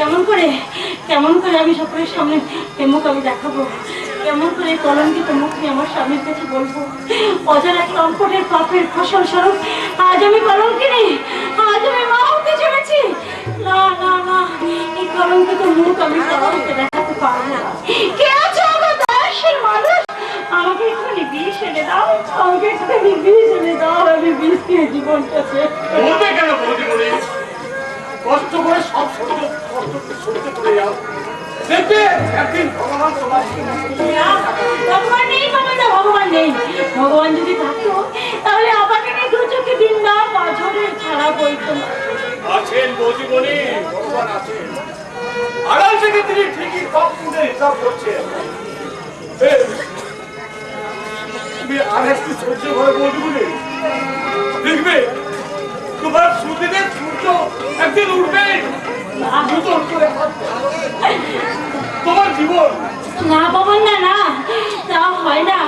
কেমন করে কেমন করে আমি সকলের সামনে এ মুখ আমি দেখাবো? কেমন করে কলঙ্কিত মুখ নিয়ে আমার স্বামীর কাছে বলব? অজানা লম্পটের পাপের ফসল স্বরূপ, আজ আমি কলঙ্কিনী, আজ আমি মা হতে চলেছি। না না না, এই কলঙ্কিত মুখ আমি কাউকে দেখাতে পারব না। কে আছে আমার দাসের মানুষ? কষ্ট করে সব সহ্য সহ্য করে যাও দেখবে একদিন ভগবান তোমার নেই ভগবান নেই ভগবান যদি থাকতো তাহলে আমাকে নিয়ে দু চোখে দিন না বছরে ছাড়া বইতো আছেন। ভগবান আছেন আড়াল থেকে তিনি ঠিকই সব তুলে হিসাব আর একটু সহ্য করে দেখবে, তোমার সুদিনের সূর্য একদিন উঠবে। তোমার জীবন? না বাবা না না তা হয় না।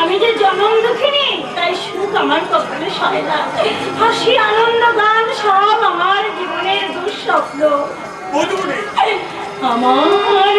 আমি যে জনম দুঃখিনী তাই সুখ আমার কখনো সয় না। হাসি আনন্দ গান সব আমার জীবনের দুঃস্বপ্ন। আমার